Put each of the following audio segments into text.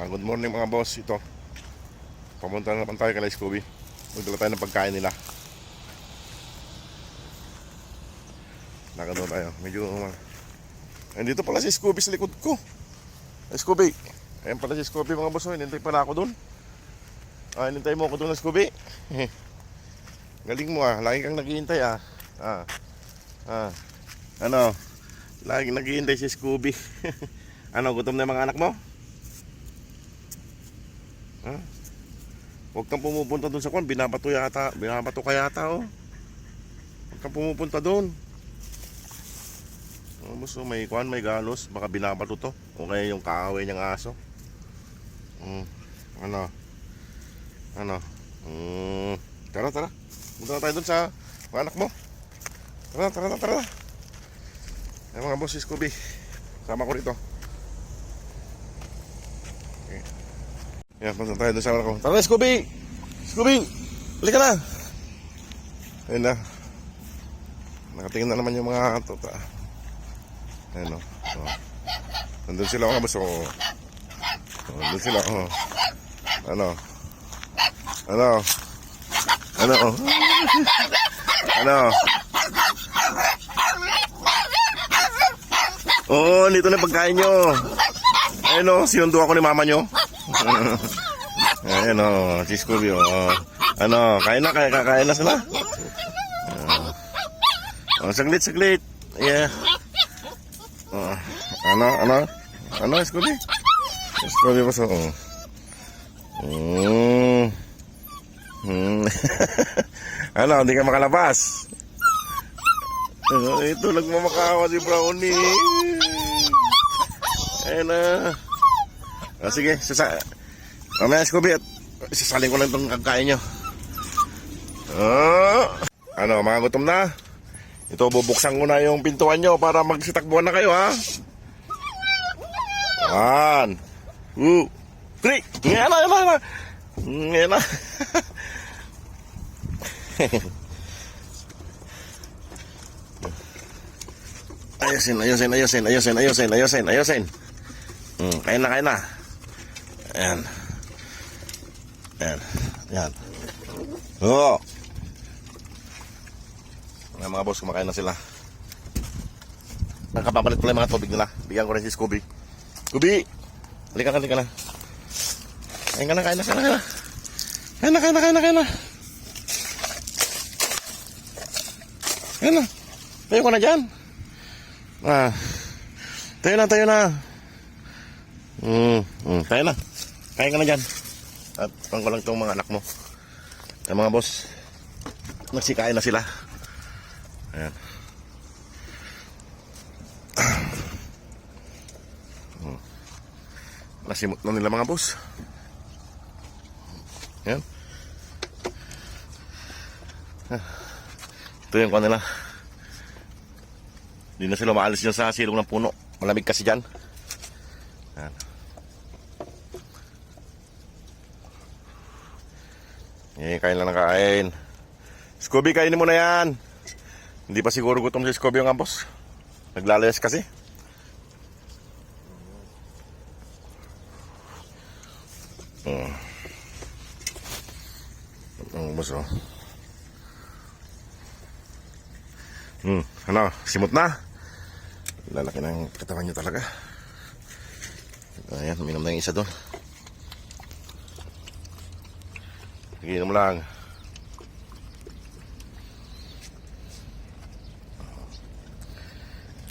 Ah, good morning mga boss. Ito. Pamunta na naman tayo kay Scooby. Magdala tayo ng pagkain nila. Nakano tayo. Medyo uh, Andito pala si Scooby sa likod ko. Ay, Scooby. Ayan pala si Scooby mga boss. oh. Hinintay pala ako doon. Ah, hinintay mo ako doon Scooby. Galing mo ah. Lagi kang naghihintay ah. Ah. Ah. Ano? Lagi naghihintay si Scooby. ano, gutom na yung mga anak mo? Ha? Huwag kang pumupunta doon sa kwan, binabato yata, binabato ka yata oh. Huwag kang pumupunta doon. Oh, gusto may kwan, may galos, baka binabato to. O kaya yung kaaway niyang aso. Mm. Ano? Ano? Mm. Tara, tara. Punta na tayo doon sa anak mo. Tara, tara, tara, tara. Ay mga boss, Scooby. Sama ko rito. Yan, punta tayo doon sa anak ko. Tara na, Scooby! Scooby! Halika na! Ayun na. Nakatingin na naman yung mga tota. Ayun o. Oh. Nandun sila mga boss. Oh. Oh, nandun sila. Oh. Ano? Ano? Ano? Oh. Ano? Oo, oh, dito na pagkain nyo. Ayun o, sinundo ako ni mama nyo. Ayan o, si Scooby o. Ano, kain na, kain, kakain na sila. Uh, oh, saglit, saglit. Yeah. Oh, ano, ano? Ano, Scooby? Scooby pa sa, oh. Mm. Mm. ano, hindi ka makalabas. Oh, ito, nagmamakawa si Brownie. Ayun na. Ah, sige, sasa... Mamaya, Scooby, at sasaling ko lang itong kakain nyo. Oh. Ano, mga gutom na? Ito, bubuksan ko na yung pintuan nyo para magsitakbuhan na kayo, ha? One, two, three. Ngayon na, ngayon na. Ngayon na. Ayusin, ayusin, ayusin, ayusin, ayusin, ayusin, ayusin. Hmm, kain na, kain na. Ayan. Ayan. Ayan. Oo. Ayan, mga boss, kumakain na sila. Nakapapalit lang yung mga tubig nila. Bigyan ko rin si Scooby. Scooby! Halika ka, halika na. Kain ka kain na, kain na, kain na. Kain na, kain na, kain na, kain na. Kain na. Tayo ko na dyan. Ah. Tayo na, tayo na. Hmm, hmm, tayo na. Kain ka na dyan. At pang ko lang itong mga anak mo. Ang mga boss, nagsikain na sila. Ayan. Hmm. Nasimot na nila mga boss. Ayan. Ito yung kanila. Hindi na sila maalis dyan sa silong ng puno. Malamig kasi dyan. Ayan. Eh, kain lang ng kain. Scooby, kainin mo na yan. Hindi pa siguro gutom si Scooby yung ambos. Naglalayas kasi. Oh. Ang ambos, oh. Hmm, ano, simot na. Lalaki ng katawan niyo talaga. Ayan, uminom na yung isa doon. Mo lang.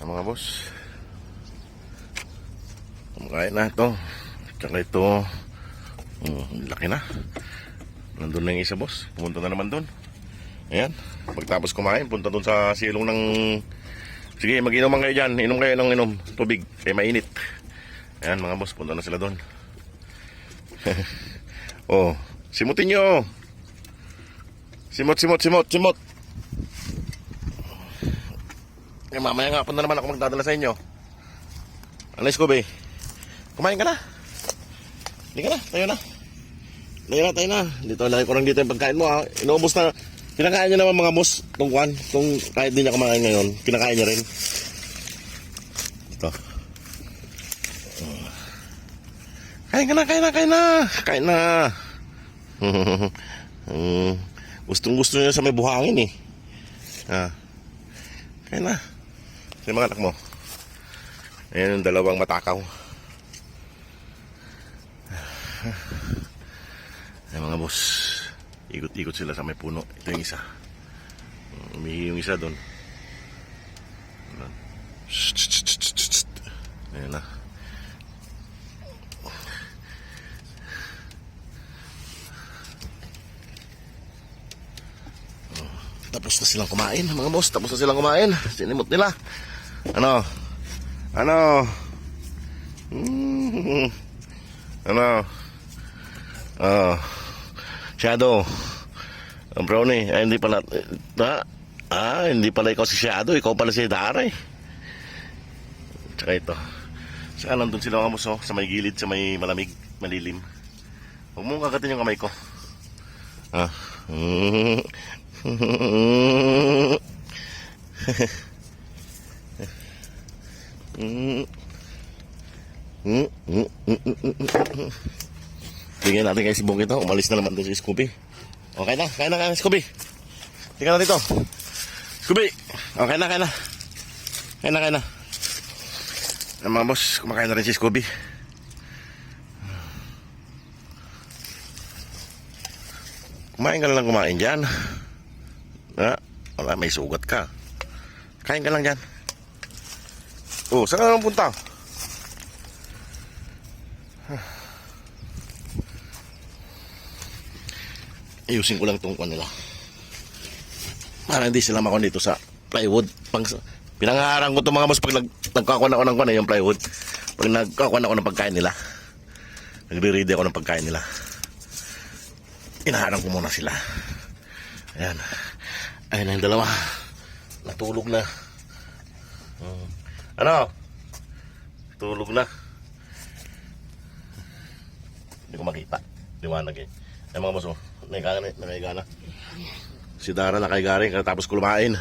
Ang mga boss. Kumakain na ito. Tsaka ito. Hmm, laki na. Nandun na yung isa boss. Pumunta na naman doon. Ayan. Pagtapos kumain, punta doon sa silong ng... Sige, mag-inom kayo dyan. Inom kayo ng inom. Tubig. Kaya mainit. Ayan mga boss, punta na sila doon. oh, simutin nyo. Simot, simot, simot, simot. Eh, mamaya nga po na naman ako magdadala sa inyo. Alis ko, be. Kumain ka na. Hindi ka na, tayo na. Tayo na, tayo na. Dito, lagi ko lang dito yung pagkain mo, ha. Inuubos na. Kinakain niya naman mga boss, tong kwan. Tong kahit di niya kumain ngayon, kinakain niya rin. Ito. Kain ka na, kain na, kain na. Kain na. Hmm. Gustong gusto niya sa may buhangin eh. Ah. Kain na. Sa mga anak mo. Ayan yung dalawang matakaw. Ayan mga boss. Ikot-ikot sila sa may puno. Ito yung isa. Umihi yung isa doon. Ayan na. Tapos na silang kumain, mga boss. Tapos na silang kumain. Sinimot nila. Ano? Ano? Mm. Ano? Ah. Shadow. Ang brownie. Ay, hindi pala. eh, Ha? Ah, hindi pala ikaw si Shadow. Ikaw pala si Dara eh. Tsaka ito. Saan nandun sila mga boss oh, Sa may gilid, sa may malamig, malilim. Huwag mong kagatin yung kamay ko. Ah. Tingnan natin kay si Bong ito. Umalis na naman doon si Scooby. Okay na, kaya na, kaya Scooby. Tingnan na dito. Scooby! Okay na, kaya na. Kaya na, kaya na. Ang mga boss, kumakain na rin si Scooby. Kumain ka na lang kumain dyan. Ha? Wala, may sugat ka. Kain ka lang dyan. Oh, saan ka naman punta? Ayusin ko lang itong nila. Para hindi sila makon dito sa plywood. Pang, pinangaharang ko itong mga boss pag nag, nagkakuan ako ng kwan, eh, yung plywood. Pag nagkakuan ako ng pagkain nila. Nagre-ready ako ng pagkain nila. Inaharang ko muna sila. Ayan. Ayan na yung dalawa. Natulog na. Hmm. Ano? Tulog na. Hindi ko makita. Liwanag eh. Ay mga boss, oh. Nakikana, nakikana. Si Dara nakaiga rin tapos kumain.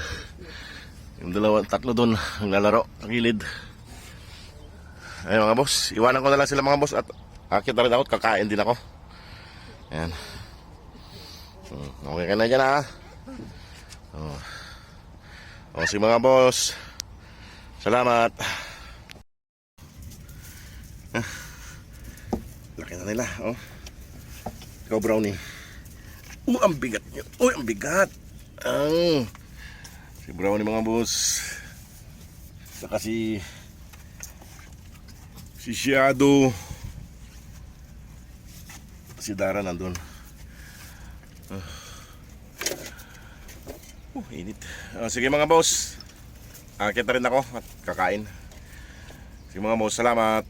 Yung dalawa, tatlo doon, ang lalaro, ang gilid. Ay mga boss, iwanan ko na lang sila mga boss at akit na rin ako kakain din ako. Ayan. Hmm, Okay ka na dyan ha. Oh. O si mga boss. Salamat. Ah. Laki na nila, oh. Ikaw, Brownie. Oh, ang bigat niyo. Oh, ang bigat. Ang. Si Brownie, mga boss. Saka si... Si Shadow. Si Dara nandun. Ah. Oh, init. Ah, sige mga boss. Akit na rin ako at kakain. Sige mga boss, salamat.